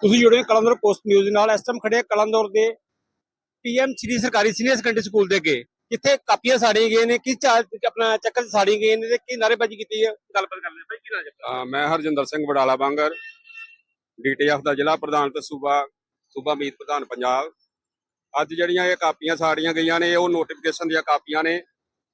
ਤੁਸੀਂ ਜੁੜੇ ਹੋ ਕਲਮਦੌਰ ਪੋਸਟ ਨਿਊਜ਼ ਨਾਲ। ਇਸ ਟਾਈਮ ਖੜੇ ਕਲਮਦੌਰ ਦੇ ਪੀਐਮ ਸ੍ਰੀ ਸਰਕਾਰੀ ਸੀਨੀਅਰ ਸੈਕੰਡਰੀ ਸਕੂਲ ਦੇ ਅੱਗੇ। ਕਿੱਥੇ ਕਾਪੀਆਂ ਸਾੜੀਆਂ ਗਈਆਂ ਨੇ ਕਿਸ ਚਾਲ ਆਪਣਾ ਚੱਕਰ 'ਚ ਸਾੜੀਆਂ ਨੇ ਤੇ ਕੀ ਨਾਰੇਬਾਜ਼ੀ ਕੀਤੀ ਹੈ? ਗੱਲਬਾਤ ਕਰ ਲੈਂਦੇ ਭਾਈ ਕੀ ਨਾਮ ਅਹ ਮੈਂ ਹਰਜਿੰਦਰ ਸਿੰਘ ਵਡਾਲਾ ਬਾਂਗਰ, ਡੀਟੀਐਫ ਦਾ ਜ਼ਿਲ੍ਹਾ ਪ੍ਰਧਾਨ ਤੇ ਸੂਬਾ ਸੂਬਾ ਮੀਤ ਪ੍ਰਧਾਨ ਪੰਜਾਬ। ਅੱਜ ਜਿਹੜੀਆਂ ਇਹ ਕਾਪੀਆਂ ਸਾੜੀਆਂ ਗਈਆਂ ਨੇ, ਉਹ ਨੋਟੀਫਿਕੇਸ਼ਨ ਦੀਆਂ ਕਾਪੀਆਂ ਨੇ,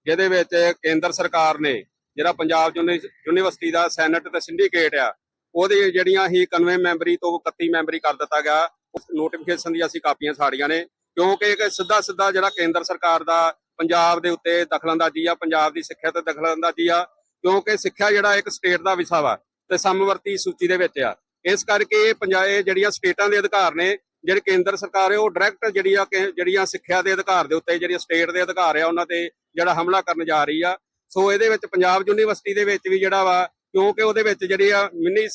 ਜਿਹਦੇ ਵਿੱਚ ਕੇਂਦਰ ਸਰਕਾਰ ਨੇ, ਜਿਹੜਾ ਪੰਜਾਬ ਯੂਨੀ- ਯੂਨੀਵਰਸਿਟੀ ਦਾ ਸੈਨੇਟ ਤੇ ਸਿੰਡੀਕੇਟ ਆ, ਉਹਦੇ ਜਿਹੜੀਆਂ ਹੀ ਕਨਵੇ ਮੈਂਬਰੀ ਤੋਂ 31 ਮੈਂਬਰੀ ਕਰ ਦਿੱਤਾ ਗਿਆ, ਉਸ ਨੋਟੀਫਿਕੇਸ਼ਨ ਦੀਆਂ ਅਸੀਂ ਕਾਪੀਆਂ ਸਾੜੀਆਂ ਨੇ, ਕਿਉਂਕਿ ਇਹ ਸਿੱਧਾ ਸਿੱਧਾ ਜਿਹੜਾ ਕੇਂਦਰ ਸਰਕਾਰ ਦਾ ਪੰਜਾਬ ਦੇ ਉੱਤੇ ਦਖਲਅੰਦਾਜ਼ੀ ਆ, ਪੰਜਾਬ ਦੀ ਸਿੱਖਿਆ ਤੇ ਦਖਲਅੰਦਾਜ਼ੀ ਆ, ਕਿਉਂਕਿ ਸਿੱਖਿਆ ਜਿਹੜਾ ਇੱਕ ਸਟੇਟ ਦਾ ਵਿਸ਼ਾ ਵਾ ਤੇ ਸਮਵਰਤੀ ਸੂਚੀ ਦੇ ਵਿੱਚ ਆ। ਇਸ ਕਰਕੇ ਇਹ ਪੰਜਾਬ ਜਿਹੜੀਆਂ ਸਟੇਟਾਂ ਦੇ ਅਧਿਕਾਰ ਨੇ, ਜਿਹੜੇ ਕੇਂਦਰ ਸਰਕਾਰ ਹੈ ਉਹ ਡਾਇਰੈਕਟ ਜਿਹੜੀ ਆ ਕਿ- ਜਿਹੜੀਆਂ ਸਿੱਖਿਆ ਦੇ ਅਧਿਕਾਰ ਦੇ ਉੱਤੇ, ਜਿਹੜੀਆਂ ਸਟੇਟ ਦੇ ਅਧਿਕਾਰ ਆ, ਉਹਨਾਂ ਤੇ ਜਿਹੜਾ ਹਮਲਾ ਕਰਨ ਜਾ ਰਹੀ ਆ। ਸੋ ਇਹਦੇ ਵਿੱਚ ਪੰਜਾਬ ਯੂਨੀਵਰਸਿਟੀ ਦੇ ਵਿੱਚ ਵੀ ਜਿਹੜਾ ਵਾ, ਕਿਉਂਕਿ ਉਹਦੇ ਵਿੱਚ ਜਿਹੜੀ ਆ ਮਿੰਨੀ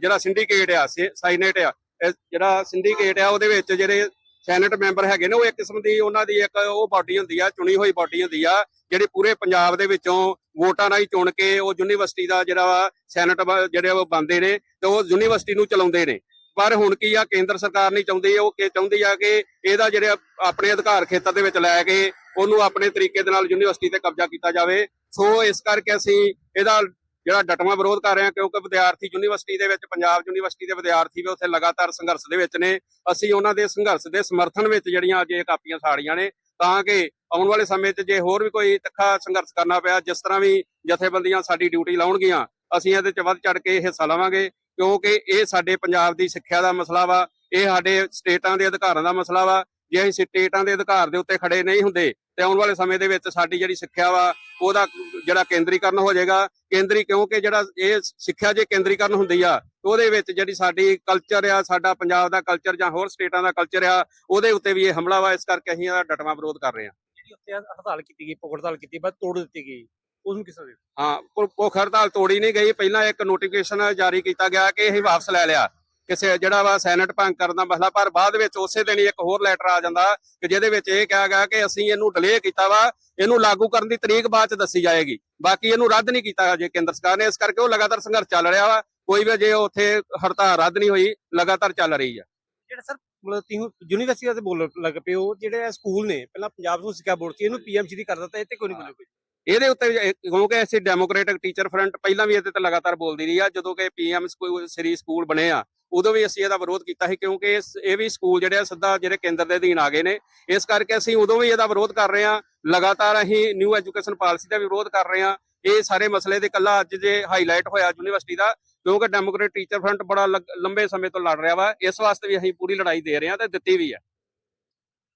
ਜਿਹੜਾ ਸਿੰਡੀਕੇਟ ਆ ਸਾਈਨੇਟ ਆ ਜਿਹੜਾ ਸਿੰਡੀਕੇਟ ਆ, ਉਹਦੇ ਵਿੱਚ ਜਿਹੜੇ ਸੈਨੇਟ ਮੈਂਬਰ ਹੈਗੇ ਨੇ, ਉਹ ਇੱਕ ਕਿਸਮ ਦੀ ਉਹਨਾਂ ਦੀ ਇੱਕ ਉਹ ਬਾਡੀ ਹੁੰਦੀ ਆ, ਚੁਣੀ ਹੋਈ ਬਾਡੀ ਹੁੰਦੀ ਆ, ਜਿਹੜੀ ਪੂਰੇ ਪੰਜਾਬ ਦੇ ਵਿੱਚੋਂ ਵੋਟਾਂ ਰਾਹੀਂ ਚੁਣ ਕੇ ਉਹ ਯੂਨੀਵਰਸਿਟੀ ਦਾ ਜਿਹੜਾ ਵਾ ਸੈਨੇਟ ਜਿਹੜੇ ਉਹ ਬੰਦੇ ਨੇ ਤੇ ਉਹ ਯੂਨੀਵਰਸਿਟੀ ਨੂੰ ਚਲਾਉਂਦੇ ਨੇ। ਪਰ ਹੁਣ ਕੀ ਆ, ਕੇਂਦਰ ਸਰਕਾਰ ਨਹੀਂ ਚਾਹੁੰਦੀ, ਉਹ ਕੀ ਚਾਹੁੰਦੀ ਆ ਕਿ ਇਹਦਾ ਜਿਹੜੇ ਆਪਣੇ ਅਧਿਕਾਰ ਖੇਤਰ ਦੇ ਵਿੱਚ ਲੈ ਕੇ ਉਹਨੂੰ ਆਪਣੇ ਤਰੀਕੇ ਦੇ ਨਾਲ ਯੂਨੀਵਰਸਿਟੀ ਤੇ ਕਬਜ਼ਾ ਕੀਤਾ ਜਾਵੇ। ਸੋ ਇਸ ਕਰਕੇ ਅਸੀਂ ਇਹਦਾ ਜਿਹੜਾ ਡਟਵਾਂ ਵਿਰੋਧ ਕਰ ਰਹੇ ਹਾਂ, ਕਿਉਂਕਿ ਵਿਦਿਆਰਥੀ ਯੂਨੀਵਰਸਿਟੀ ਦੇ ਵਿੱਚ, ਪੰਜਾਬ ਯੂਨੀਵਰਸਿਟੀ ਦੇ ਵਿਦਿਆਰਥੀ ਵੀ ਉੱਥੇ ਲਗਾਤਾਰ ਸੰਘਰਸ਼ ਦੇ ਵਿੱਚ ਨੇ। ਅਸੀਂ ਉਹਨਾਂ ਦੇ ਸੰਘਰਸ਼ ਦੇ ਸਮਰਥਨ ਵਿੱਚ ਜਿਹੜੀਆਂ ਅੱਜ ਇਹ ਕਾਪੀਆਂ ਸਾੜੀਆਂ ਨੇ, ਤਾਂ ਕਿ ਆਉਣ ਵਾਲੇ ਸਮੇਂ 'ਚ ਜੇ ਹੋਰ ਵੀ ਕੋਈ ਤਿੱਖਾ ਸੰਘਰਸ਼ ਕਰਨਾ ਪਿਆ, ਜਿਸ ਤਰ੍ਹਾਂ ਵੀ ਜਥੇਬੰਦੀਆਂ ਸਾਡੀ ਡਿਊਟੀ ਲਾਉਣਗੀਆਂ, ਅਸੀਂ ਇਹਦੇ 'ਚ ਵੱਧ ਚੜ ਕੇ ਹਿੱਸਾ ਲਵਾਂਗੇ, ਕਿਉਂਕਿ ਇਹ ਸਾਡੇ ਪੰਜਾਬ ਦੀ ਸਿੱਖਿਆ ਦਾ ਮਸਲਾ ਵਾ, ਇਹ ਸਾਡੇ ਸਟੇਟਾਂ ਦੇ ਅਧਿਕਾਰਾਂ ਦਾ ਮਸਲਾ ਵਾ। ਜੇ ਅਸੀਂ ਸਟੇਟਾਂ ਦੇ ਅਧਿਕਾਰ ਦੇ ਉੱਤੇ ਖੜੇ ਨਹੀਂ ਹੁੰਦੇ ਤੇ ਆਉਣ ਵਾਲੇ ਸਮੇਂ ਦੇ ਵਿੱਚ ਸਾਡੀ ਜਿਹੜੀ ਸਿੱਖਿਆ ਵਾ ਉਹਦਾ ਜਿਹੜਾ ਕੇਂਦਰੀਕਰਨ ਹੋ ਜਾਏਗਾ। ਕੇਂਦਰੀ ਕਿਉਂਕਿ ਜਿਹੜਾ ਇਹ ਸਿੱਖਿਆ ਜੇ ਕੇਂਦਰੀਕਰਨ ਹੁੰਦੀ ਆ ਉਹਦੇ ਵਿੱਚ ਜਿਹੜੀ ਸਾਡੀ ਕਲਚਰ ਆ ਸਾਡਾ ਪੰਜਾਬ ਦਾ ਕਲਚਰ ਜਾਂ ਹੋਰ ਸਟੇਟਾਂ ਦਾ ਕਲਚਰ ਆ ਉਹਦੇ ਉੱਤੇ ਵੀ ਇਹ ਹਮਲਾ ਵਾ ਇਸ ਕਰਕੇ ਅਸੀਂ ਇਹਦਾ ਡਟਵਾਂ ਵਿਰੋਧ ਕਰ ਰਹੇ ਹਾਂ ਜਿਹੜੀ ਉੱਤੇ ਹੜਤਾਲ ਕੀਤੀ ਗਈ ਭੁੱਖ ਹੜਤਾਲ ਕੀਤੀ ਬਾਅਦ ਤੋੜ ਦਿੱਤੀ ਗਈ। ਉਸ ਨੂੰ ਕਿਸ ਦੇਖਦੇ ਹਾਂ? ਭੁੱਖ ਹੜਤਾਲ ਤੋੜੀ ਨਹੀਂ ਗਈ। ਪਹਿਲਾਂ ਇੱਕ ਨੋਟੀਫਿਕੇਸ਼ਨ ਜਾਰੀ ਕੀਤਾ ਗਿਆ ਕਿ ਅਸੀਂ ਵਾਪਸ ਲੈ ਲਿਆ। ਕਿਸੇ ਜਿਹੜਾ ਵਾ ਸੈਨੇਟ ਭੰਗ ਕਰਨ ਦਾ ਮਸਲਾ ਪਰ ਬਾਅਦ ਵਿੱਚ ਉਸੇ ਦਿਨ ਹੀ ਇੱਕ ਹੋਰ ਲੈਟਰ ਆ ਜਾਂਦਾ ਕਿ ਜਿਹਦੇ ਵਿੱਚ ਇਹ ਕਿਹਾ ਗਿਆ ਕਿ ਅਸੀਂ ਇਹਨੂੰ ਡਿਲੇ ਕੀਤਾ ਵਾ ਇਹਨੂੰ ਲਾਗੂ ਕਰਨ ਦੀ ਤਰੀਕ ਬਾਅਦ ਚ ਦੱਸੀ ਜਾਏਗੀ। ਬਾਕੀ ਇਹਨੂੰ ਰੱਦ ਨਹੀਂ ਕੀਤਾ ਜੇ ਕੇਂਦਰ ਸਰਕਾਰ ਨੇ ਇਸ ਕਰਕੇ ਉਹ ਲਗਾਤਾਰ ਸੰਘਰਸ਼ ਚੱਲ ਰਿਹਾ ਵਾ। ਕੋਈ ਵੀ ਜੇ ਉੱਥੇ ਹੜਤਾਲ ਰੱਦ ਨਹੀਂ ਹੋਈ ਲਗਾਤਾਰ ਚੱਲ ਰਹੀ ਆ। ਜਿਹੜਾ ਸਰ ਮਤਲਬ ਤੁਸੀਂ ਯੂਨੀਵਰਸਿਟੀ ਦੇ ਬੋਲ ਲੱਗ ਪਏ ਹੋ ਜਿਹੜੇ ਸਕੂਲ ਨੇ ਪਹਿਲਾਂ ਪੰਜਾਬ ਤੋਂ ਸਿੱਖਿਆ ਬੋਰਡ ਸੀ ਇਹਨੂੰ ਪੀਐਮਸੀ ਦੀ ਕਰ ਦਿੱਤਾ ਇਹ ਤੇ ਕੋਈ ਨਹੀਂ ਬੋਲੇ ਕੋਈ? ਇਹਦੇ ਉੱਤੇ ਕਿਉਂਕਿ ਅਸੀਂ ਡੈਮੋਕ੍ਰੈਟਿਕ ਟੀਚਰ ਫਰੰਟ ਪਹਿਲਾਂ ਵੀ ਇਹਦੇ ਤੇ ਲਗਾਤਾਰ ਬੋਲਦੀ ਰਹੀ ਆ ਜਦੋਂ ਕਿ ਪੀਐਮ ਸਕੂਲ ਸ੍ਰੀ ਸਕੂਲ ਬਣੇ ਆ ਉਦੋਂ ਵੀ ਅਸੀਂ ਇਹਦਾ ਵਿਰੋਧ ਕੀਤਾ ਸੀ, ਕਿਉਂਕਿ ਇਸ- ਇਹ ਵੀ ਸਕੂਲ ਜਿਹੜੇ ਆ ਸਿੱਧਾ ਜਿਹੜੇ ਕੇਂਦਰ ਦੇ ਅਧੀਨ ਆ ਗਏ ਨੇ। ਇਸ ਕਰਕੇ ਅਸੀਂ ਉਦੋਂ ਵੀ ਇਹਦਾ ਵਿਰੋਧ ਕਰ ਰਹੇ ਆ ਲਗਾਤਾਰ ਅਸੀਂ ਨਿਊ ਐਜੂਕੇਸ਼ਨ ਪਾਲਿਸੀ ਦਾ ਵੀ ਵਿਰੋਧ ਕਰ ਰਹੇ ਆ ਇਹ ਸਾਰੇ ਮਸਲੇ ਦੇ ਕੱਲਾ ਅੱਜ ਜੇ ਹਾਈਲਾਈਟ ਹੋਇਆ ਯੂਨੀਵਰਸਿਟੀ ਦਾ, ਕਿਉਂਕਿ ਡੈਮੋਕ੍ਰੇਟ ਟੀਚਰ ਫਰੰਟ ਬੜਾ ਲੰਬੇ ਸਮੇਂ ਤੋਂ ਲੜ ਰਿਹਾ ਵਾ। ਇਸ ਵਾਸਤੇ ਵੀ ਅਸੀਂ ਪੂਰੀ ਲੜਾਈ ਦੇ ਰਹੇ ਹਾਂ ਤੇ ਦਿੱਤੀ ਵੀ ਹੈ।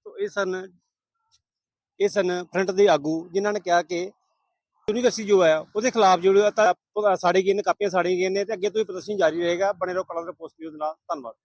ਤੋ ਇਹ ਸਨ ਇਹ ਸਨ ਫਰੰਟ ਦੇ ਆਗੂ, ਜਿਨ੍ਹਾਂ ਨੇ ਕਿਹਾ ਕਿ ਯੂਨੀਵਰਸਿਟੀ ਜੋ ਹੈ, ਉਹਦੇ ਖਿਲਾਫ ਜੋ ਤਾਂ ਸਾੜੇ ਗਏ ਨੇ ਕਾਪੀਆਂ ਸਾੜੀਆਂ ਗਈਆਂ ਨੇ ਤੇ ਅੱਗੇ ਤੋਂ ਵੀ ਪ੍ਰਦਰਸ਼ਨ ਜਾਰੀ ਰਹੇਗਾ। ਬਣੇ ਰਹੋ ਕਲਰ ਦੇ ਪੋਸਟ ਵੀਡੀਓ ਦੇ ਨਾਲ। ਧੰਨਵਾਦ।